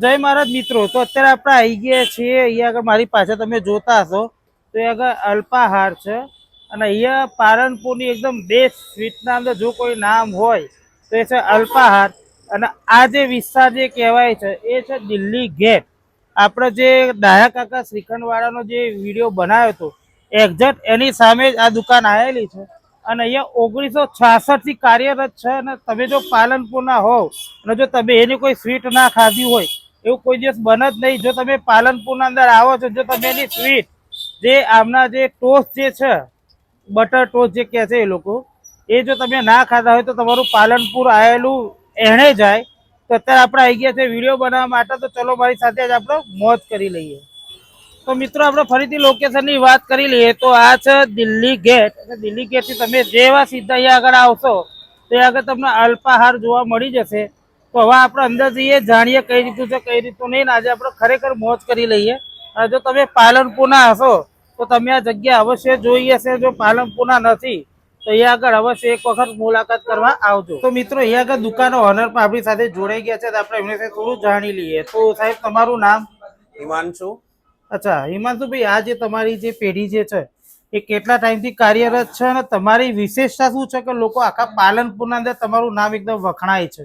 જય મહારાજ મિત્રો, તો અત્યારે આપણે આવી ગયા છીએ. અહીંયા આગળ મારી પાસે તમે જોતા હશો. તો એ આગળ અલ્પાહાર છે. અને અહીંયા પાલનપુરની એકદમ બેસ્ટ સ્વીટના અંદર જો કોઈ નામ હોય, તો એ છે અલ્પાહાર. અને આ જે વિસ્તાર જે કહેવાય છે, એ છે દિલ્હી ગેટ આપણે જે ડાયા કાકા શ્રીખંડવાળાનો જે વીડિયો બનાવ્યો હતો એક્ઝેક્ટ એની સામે જ આ દુકાન આવેલી છે. અને અહીંયા ઓગણીસો છાસઠથી કાર્યરત છે. અને તમે જો પાલનપુરના હોવ, અને જો તમે એની કોઈ સ્વીટ ના ખાધી હોય એવું કોઈ દિવસ બને જ નહીં. જો તમે પાલનપુરના અંદર આવો છો, જો તમે એની સ્વીટ જે આમના જે ટોસ્ટ જે છે, બટર ટોસ્ટ જે કહે છે એ લોકો, એ જો તમે ના ખાતા હોય તો તમારું પાલનપુર આવેલું એણે જાય. તો અત્યારે આપણે આવી ગયા છે વીડિયો બનાવવા માટે, તો ચલો મારી સાથે જ આપણે મોજ કરી લઈએ. તો મિત્રો, આપણે ફરીથી લોકેશનની વાત કરી લઈએ. તો આ છે દિલ્હી ગેટ દિલ્હી ગેટથી તમે જેવા સીધા અહીંયા આગળ આવશો તો આગળ તમને અલ્પાહાર જોવા મળી જશે. તો હવે આપણે અંદર જઈએ જાણીએ કઈ રીતનું છે કઈ રીતનું નહીં. આજે આપણે ખરેખર મોજ કરી લઈએ. અને જો તમે પાલનપુરના હશો તો તમે આ જગ્યા અવશ્ય જોઈ હશે. જો પાલનપુરના નથી તો અહીંયા આગળ અવશ્ય એક વખત મુલાકાત કરવા આવજો. તો મિત્રો અહીંયા આગળ દુકાનો ઓનર પણ આપણી સાથે જોડાઈ ગયા છે. તો આપણે એમને સાથે થોડું જાણી લઈએ. તો સાહેબ તમારું નામ? હિમાંશુ. અચ્છા હિમાંશુભાઈ આ જે તમારી જે પેઢી જે છે એ કેટલા ટાઈમથી કાર્યરત છે? અને તમારી વિશેષતા શું છે કે લોકો આખા પાલનપુરના અંદર તમારું નામ એકદમ વખણાય છે?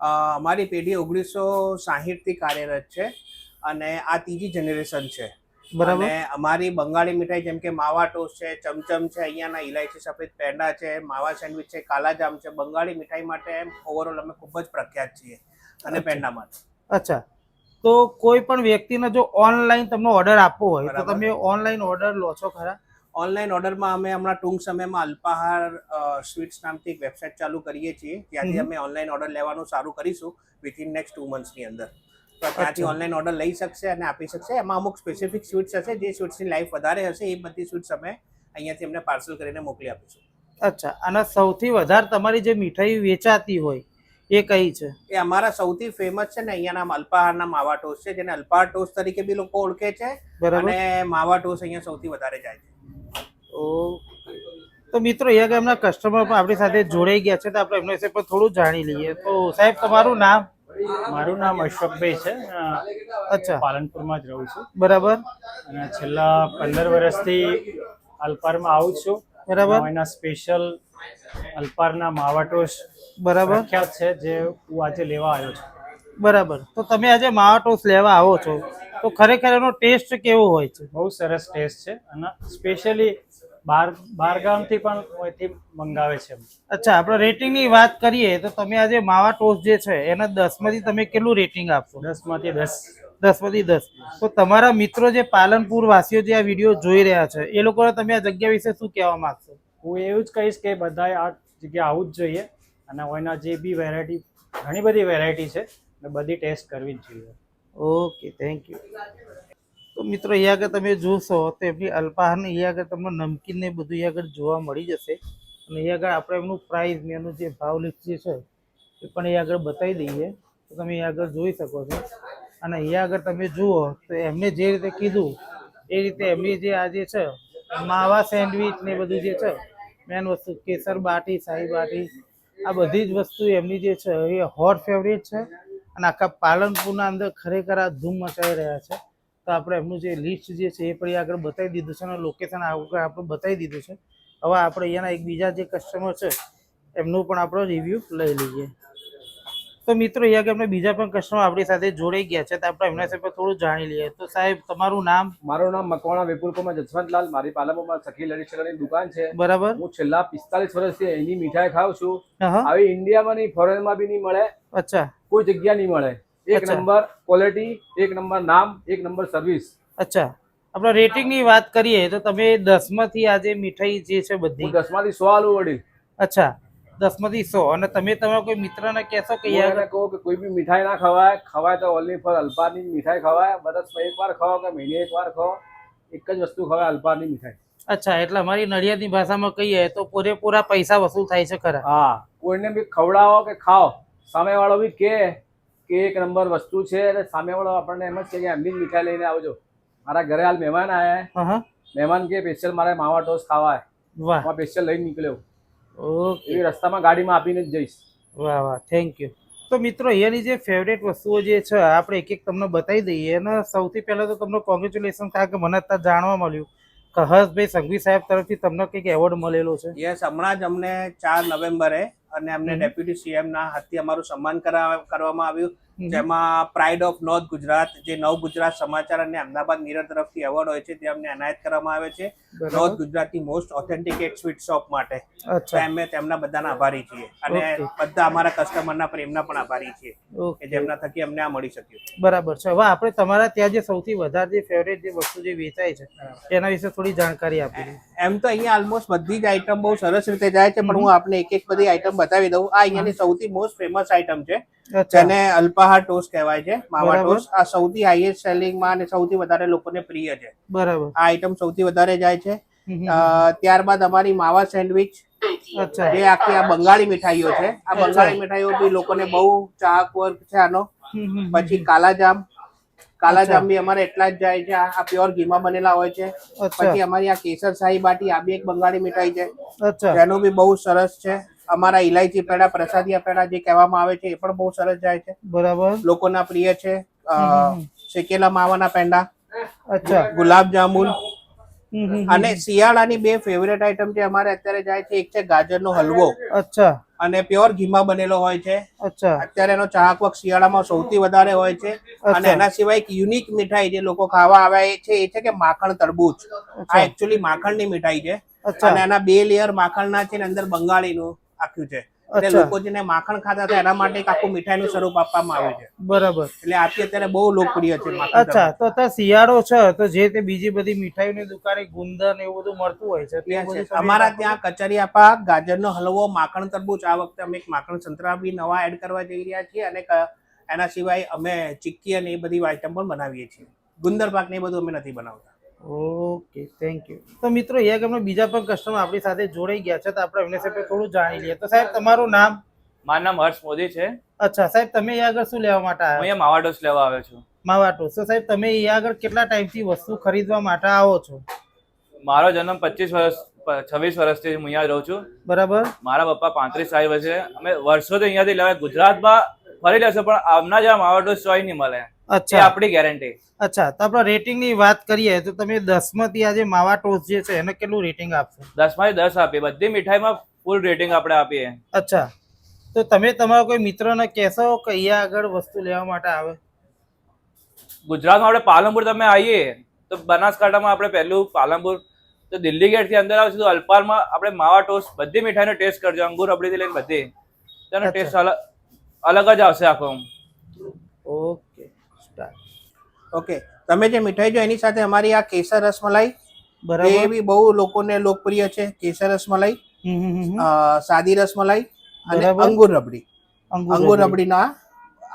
અમારી પેઢી ઓગણીસો સાહીઠથી કાર્યરત છે અને આ ત્રીજી જનરેશન છે. બરાબર. અને અમારી બંગાળી મીઠાઈ જેમ કે માવા ટોસ્ટ છે ચમચમ છે અહીંયાના ઇલાયચી સફેદ પેંડા છે માવા સેન્ડવિચ છે કાલાજામ છે બંગાળી મીઠાઈ માટે એમ ઓવરઓલ અમે ખૂબ જ પ્રખ્યાત છીએ અને પેંડા માટે. અચ્છા. તો કોઈ પણ વ્યક્તિને જો ઓનલાઈન તમને ઓર્ડર આપવો હોય તો તમે ઓનલાઈન ઓર્ડર લો છો ખરા? ઓનલાઈન ઓર્ડરમાં અમે હમણાં ટૂંક સમયમાં અલ્પાહાર સ્વીટ્સ નામથી એક વેબસાઇટ ચાલુ કરીએ છીએ. ત્યાંથી અમે ઓનલાઈન ઓર્ડર લેવાનું સારું કરીશું વિથિન નેક્સ્ટ ટુ મંથ્સની અંદર. તો ત્યાંથી. ઓનલાઈન ઓર્ડર લઈ શકશે અને આપી શકશે. એમાં અમુક સ્પેસિફિક સ્વીટ્સ હશે જે સ્વીટ્સની લાઈફ વધારે હશે એ બધી સ્વીટ્સ અમે અહીંયાથી અમને પાર્સલ કરીને મોકલી આપીશું. અચ્છા. અને સૌથી વધારે તમારી જે મીઠાઈ વેચાતી હોય એ કઈ છે? એ અમારા સૌથી ફેમસ છે ને અહીંયાના અલ્પાહારના માવા ટોસ્ટ છે જેને અલ્પાહાર ટોસ્ટ તરીકે બી લોકો ઓળખે છે. અને માવા ટોસ્ટ અહીંયા સૌથી વધારે જાય છે. તો મિત્રો અહીંયા આગળ એમના કસ્ટમર પણ આપણી સાથે જોડાઈ ગયા છે તો આપણે એમના વિશે પણ થોડું જાણી લઈએ. તો સાહેબ તમારું નામ? મારું નામ અશોકભાઈ છે. અચ્છા. પાલનપુરમાં જ રહું છું. બરાબર. અને છેલ્લા પંદર વર્ષથી અલ્પારમાં આવું છું. બરાબર. એના સ્પેશિયલ અલ્પારના માવા ટોસ્ટ બરાબર. ખ્યાત છે જે હું આજે લેવા આવ્યો છું. બરાબર. તો તમે આજે માવા ટોસ લેવા આવો છો. તો ખરેખર એનો ટેસ્ટ કેવો હોય છે? બહુ સરસ ટેસ્ટ છે. અને સ્પેશિયલી બાર બાર ગામથી પણ અહીંથી મંગાવે છે અચ્છા આપણે રેટિંગની વાત કરીએ તો તમે આજે માવા ટોસ જે છે એના દસમાંથી તમે કેટલું રેટિંગ આપશો? દસમાંથી દસ. દસમાંથી દસ. તો તમારા મિત્રો જે પાલનપુર વાસીઓ જે આ વીડિયો જોઈ રહ્યા છે એ લોકોને તમે આ જગ્યા વિશે શું કહેવા માંગશો? હું એવું જ કહીશ કે બધાએ આ જગ્યાએ આવવું જ જોઈએ અને એના જે બી વેરાયટી ઘણી બધી વેરાયટી છે ને બધી ટેસ્ટ કરવી જ જોઈએ. ઓકે થેન્ક યુ તો મિત્રો એ આગળ તમે જોશો તો એમની અલ્પાહારની એ આગળ તમને નમકીન ને બધું એ આગળ જોવા મળી જશે. અને એ આગળ આપણે એમનું પ્રાઇસ એનું જે ભાવ લિસ્ટ જે છે, એ પણ એ આગળ બતાવી દઈએ. તો તમે એ આગળ જોઈ શકો છો. અને અહીંયા આગળ તમે જુઓ તો એમને જે રીતે કીધું, એ રીતે એમની જે આ જે છે, માવા સેન્ડવીચ ને બધું જે છે મેન વસ્તુ કેસર બાટી, શાહી બાટી, આ બધી જ વસ્તુ એમની જે છે, એ હોટ ફેવરેટ છે. અને આખા પાલનપુરના અંદર ખરેખર આ ધૂમ મચાવી રહ્યા છે. તો આપણે એમનું જે લિસ્ટ જે છે એ પણ આગળ બતાવી દીધું છે અને લોકેશન આગળ આપણે બતાવી દીધું છે. હવે આપણે અહીંયાના એક બીજા જે કસ્ટમર છે એમનું પણ આપણો રિવ્યૂ લઈ લઈએ. તો મિત્રો અહીંયા કે અમને બીજા પણ કસ્ટમર આપણી સાથે જોડાઈ ગયા છે તો આપણે એમના સાથે થોડું જાણી લઈએ. તો સાહેબ તમારું નામ? મારું નામ મકવાણા વિપુલ કુમાર જસવંતલાલ. મારી પાલમોમાં સખી લડી દુકાન છે. બરાબર. હું છેલ્લા પિસ્તાલીસ વર્ષથી એની મીઠાઈ ખાઉં છું. આવી ઇન્ડિયામાં નહીં ફોરેનમાં બી નહીં મળે. અચ્છા. કોઈ જગ્યા નહીં મળે. એક નંબર ક્વોલિટી એક નંબર નામ એક નંબર સર્વિસ અચ્છા. આપણે રેટિંગની વાત કરીએ તો તમે દસમાંથી આજે મીઠાઈ જે છે બધી? દસમાંથી સો આલુ વડી. અચ્છા. દસમાંથી સો. અને તમે તમારા કોઈ મિત્રને કહેશો કે હું યાર એને કે કોઈ બી મીઠાઈ ના ખવાય ખવાય તો ઓનલી ફોર અલ્પાની મીઠાઈ ખવાય. બધા એક વાર ખાઓ કે મહિને એક વાર ખાઓ એક જ વસ્તુ ખવાય અલ્પાની મીઠાઈ. અચ્છા એટલે અમારી નડિયાદની ભાષામાં કહીએ તો પૂરેપૂરા પૈસા વસૂલ થાય છે ખરા. હા કોઈને બી ખવડાવો કે ખાઓ સામેવાળો બી કે કે એક નંબર વસ્તુ છે અને સામેવાળો આપણને એમ જ કહે કે એમની જ મીઠાઈ લઈને આવજો મારા ઘરે હાલ મહેમાન આવ્યા મહેમાન કે સ્પેશિયલ મારે માવા ટોસ ખાવા વાહ. હું સ્પેશિયલ લઈને નીકળ્યો. ઓકે. એવી રસ્તામાં ગાડીમાં આપીને જ જઈશ. વાહ વાહ. થેન્ક યુ તો મિત્રો અહીંયાની જે ફેવરેટ વસ્તુઓ જે છે આપણે એક એક તમને બતાવી દઈએ. અને સૌથી પહેલાં તો તમને કોંગ્રેચ્યુલેશન કારણ કે મને અત્યારે જાણવા મળ્યું. કે હર્ષભાઈ સંઘવી સાહેબ તરફથી તમને કંઈક એવોર્ડ મળેલો છે? યસ હમણાં જ અમને ચાર નવેમ્બરે અને અમને. ડેપ્યુટી સીએમ ના હાથથી અમારું સન્માન કરા- કરવામાં આવ્યું. જેમાં પ્રાઇડ ઓફ નોર્થ ગુજરાત જે નવ ગુજરાત સમાચાર અને અમદાવાદ મિરર તરફથી એવોર્ડ હોય છે તે અમને એનાયત કરવામાં આવે છે. નોર્થ ગુજરાતની મોસ્ટ ઓથેન્ટિકેટ સ્વીટ શોપ માટે. તો અમે તેમના બધાના આભારી છીએ. અને બધા અમારા કસ્ટમરના પ્રેમના પણ આભારી છીએ. કે જેમના થકી અમને આ મળી શક્યું. બરાબર છે. હવે આપણે તમારા ત્યાં જે સૌથી વધારે જે ફેવરેટ જે વસ્તુ જે વેચાય છે એના વિશે થોડી જાણકારી આપી. એમ તો અહીંયા ઓલમોસ્ટ બધી જ આઈટમ બહુ સરસ રીતે જાય છે પણ હું આપને એક એક બધી આઈટમ બતાવી દઉં. આ અહીંયાની સૌથી મોસ્ટ ફેમસ આઈટમ છે જેને જેને અલ્પાહાર ટોસ કહેવાય છે માવા ટોસ. આ સૌથી હાઈએસ્ટ સેલિંગમાં અને સૌથી વધારે લોકોને પ્રિય છે. બરાબર. આ આઈટમ સૌથી વધારે જાય છે. ત્યારબાદ અમારી માવા સેન્ડવિચ અચ્છા. જે આખી આ બંગાળી મીઠાઈઓ છે. આ બંગાળી મીઠાઈઓ બી લોકોને બહુ ચાહક વર્ગ છે આનો. પછી કાલાજામ. કાલાજામ બી અમારે એટલા જ જાય છે. આ આ પ્યોર ઘીમાં બનેલા હોય છે. પછી અમારી આ કેસર શાહી બાટી આ બી એક બંગાળી મીઠાઈ છે. એનો બી બહુ સરસ છે. અમારા ઇલાયચી પેડા પ્રસાદિયા પેડા જે કહેવામાં આવે છે એ પણ બહુ સરસ જાય છે. બરાબર. લોકોના પ્રિય છે શેકેલા માવાના પેંડા અચ્છા. ગુલાબ હમ. અને શિયાળાની બે ફેવરેટ આઈટમ જે અમારે અત્યારે જાય છે એક છે ગાજરનો હલવો. અચ્છા. અને પ્યોર ઘીમાં બનેલો હોય છે. અચ્છા. અત્યારે એનો ચાહક શિયાળામાં સૌથી વધારે હોય છે. અને એના સિવાય એક યુનિક મીઠાઈ જે લોકો ખાવા આવે એ છે એ છે કે માખણ તરબૂચ. આ એકચ્યુઅલી માખણની મીઠાઈ છે. અને એના બે લેયર માખણના છે ને અંદર બંગાળીનું. આખ્યું છે. એટલે લોકો જેને માખણ ખાતા હતા એના માટે એક આખું મીઠાઈનું સ્વરૂપ આપવામાં આવ્યું છે. બરાબર. એટલે આથી અત્યારે બહુ લોકપ્રિય છે અચ્છા તો અત્યારે શિયાળો છે તો જે તે બીજી બધી મીઠાઈની દુકાને ગુંદર ને એવું બધું મળતું હોય છે અમારા? ત્યાં કચરિયા પાક ગાજરનો હલવો માખણ તરબૂચ આ વખતે અમે એક માખણ સંતરા બી નવા એડ કરવા જઈ રહ્યા છીએ અને એના સિવાય અમે ચીક્કી અને એ બધી આઈટમ પણ બનાવીએ છીએ. ગુંદર પાક ને એ બધું અમે નથી બનાવતા. ઓકે થેન્ક યુ તો મિત્રો અહીંયા ગામના બીજા પણ કસ્ટમર આપણી સાથે જોડાઈ ગયા છે તો આપણે એમને સાથે થોડું જાણી લઈએ. તો સાહેબ તમારું નામ? મારું નામ હર્ષ મોદી છે. અચ્છા સાહેબ તમે અહીંયા આગળ શું લેવા માટે આવ્યા? અહીંયા માવા ડોસ લેવા આવ્યો છું. માવાટો. તો સાહેબ તમે અહીંયા આગળ કેટલા ટાઈમથી વસ્તુ ખરીદવા માટે આવો છો? મારો જન્મ પચીસ વર્ષ છવ્વીસ વર્ષથી હું અહીંયા રહું છું. બરાબર. મારા પપ્પા પાંત્રીસ સાઠ વર્ષે અમે વર્ષોથી અહીંયાથી લેવા ગુજરાતમાં ફરી લેશો પણ આમના જેવા માવા ડોસ ચોઈ નહીં મળે. અચ્છા. આપણી ગેરંટી અચ્છા તો આપણે રેટિંગની વાત કરીએ તો તમે દસમાંથી આ જે માવા ટોસ્ટ જે છે એને કેટલું રેટિંગ આપશો? દસમાંથી દસ આપીએ બધી મીઠાઈમાં ફૂલ રેટિંગ આપણે આપીએ. અચ્છા તો તમે તમારા કોઈ મિત્રને કહેશો કે અહીંયા આગળ વસ્તુ લેવા માટે આવે? ગુજરાતમાં આપણે પાલનપુર તમે આવીએ તો બનાસકાંઠામાં આપણે પહેલું પાલનપુર તો દિલ્હી ગેટથી અંદર આવશે તો અલ્પારમાં આપણે માવા ટોસ્ટ બધી મીઠાઈનો ટેસ્ટ કરજો અંગુર રબડીથી લઈને બધી. તેનો ટેસ્ટ ટેસ્ટ અલગ જ આવશે આખો ઓકે સ્ટાર્ટ ઓકે તમે જે મીઠાઈ જો એની સાથે અમારી આ કેસર રસમલાઈ એ બી બહુ લોકોને લોકપ્રિય છે. કેસર રસમલાઈ સાદી રસમલાઈ અને અંગુર રબડી. અંગુર અંગુર રબડીના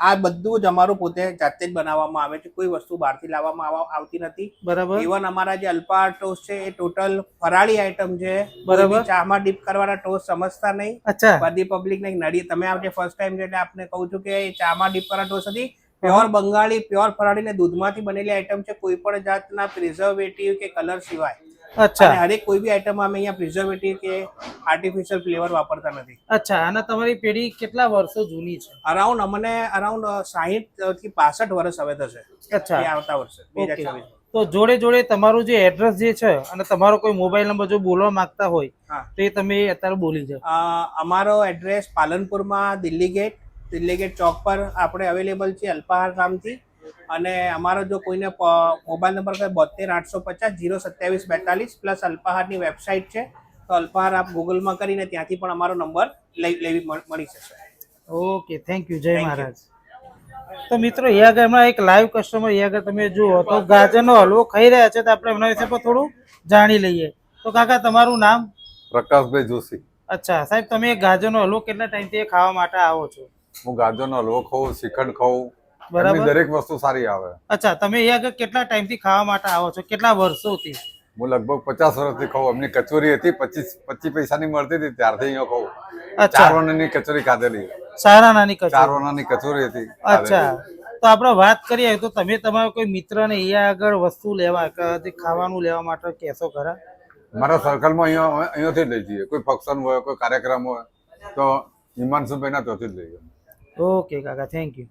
આ બધું જ અમારું પોતે જાતે જ બનાવવામાં આવે છે. કોઈ વસ્તુ બહારથી લાવવામાં આવા- આવતી નથી. બરાબર. ઇવન અમારા જે અલ્પા ટોસ્ટ છે એ ટોટલ ફરાળી આઈટમ છે. બરાબર. ચામાં ડીપ કરવાના ટોસ્ટ સમજતા નહીં. અચ્છા. બધી પબ્લિક ને નડી તમે આજે ફર્સ્ટ ટાઈમ એટલે આપને કહું છું કે ચામાં ડીપ કરવા ટોસ્ટ હતી. પ્યોર બંગાળી પ્યોર ફરાળી ને દૂધમાંથી બનેલી આઈટમ છે. કોઈ પણ જાતના પ્રિઝર્વેટિવ કે કલર સિવાય. અને અચ્છા હરેક કોઈ બી આઈટમમાં અમે અહીંયા પ્રિઝર્વેટિવ કે આર્ટિફિશિયલ ફ્લેવર વાપરતા નથી. અચ્છા અને તમારી પેઢી કેટલા વર્ષો જૂની છે? અરાઉન્ડ અમને અરાઉન્ડ સાહીઠથી પાસઠ વર્ષ હવે થશે. અચ્છા. આવતા વર્ષે તો જોડે જોડે તમારું જે એડ્રેસ જે છે અને તમારો કોઈ મોબાઈલ નંબર જો બોલવા માંગતા હોય તો એ તમે અત્યારે બોલી જાઓ. અમારો એડ્રેસ પાલનપુરમાં દિલ્હી ગેટ દિલ્હી ગેટ ચોક પર આપણે અવેલેબલ છે અલ્પાહાર નામથી અને અમારો જો કોઈને મોબાઈલ નંબર કહે બોતેર આઠસો પચાસ જીરો સત્યાવીસ બેતાલીસ પ્લસ અલ્પાહારની વેબસાઇટ છે તો અલ્પાહાર આપ ગૂગલમાં કરીને ત્યાંથી પણ અમારો નંબર લઈ લેવી મળ- મળી જશે. ઓકે થેન્ક યુ જય મહારાજ. તો મિત્રો એ આગળ હમણાં એક લાઈવ કસ્ટમર એ આગળ તમે જુઓ તો ગાજરનો હલવો ખાઈ રહ્યા છે તો આપણે એમના વિશે પણ થોડું જાણી લઈએ. તો કાકા તમારું નામ? પ્રકાશભાઈ જોશી. અચ્છા સાહેબ તમે ગાજરનો હલવો કેટલા ટાઈમથી ખાવા માટે આવો છો? હું ગાજરનો હલવો ખાઉં શ્રીખંડ ખાઉં બરાબર. દરેક વસ્તુ સારી આવે. અચ્છા તમે અહીંયા આગળ કેટલા ટાઈમથી ખાવા માટે આવો છો? કેટલા વર્ષોથી? હું લગભગ પચાસ વર્ષથી ખાઉં. અમને કચોરી હતી પચીસ પચીસ પૈસાની મળતી હતી ત્યારથી અહીંયા ખાઉં. ચાર વનાની કચોરી ખાધેલી. સારા નાની ચાર કચોરી કચોરી હતી અચ્છા. તો આપણે વાત કરીએ તો તમે તમારા કોઈ મિત્રને અહીંયા આગળ વસ્તુ લેવા કે ખાવાનું લેવા માટે કહેશો ખરા? મારા સર્કલમાં અહીંયા અહીંયાથી લઈ જઈએ. કોઈ ફંક્શન હોય કોઈ કાર્યક્રમ હોય તો હિમાંશુભાઈના ત્યાંથી જ લઈએ ઓકે કાકા થેન્ક યુ.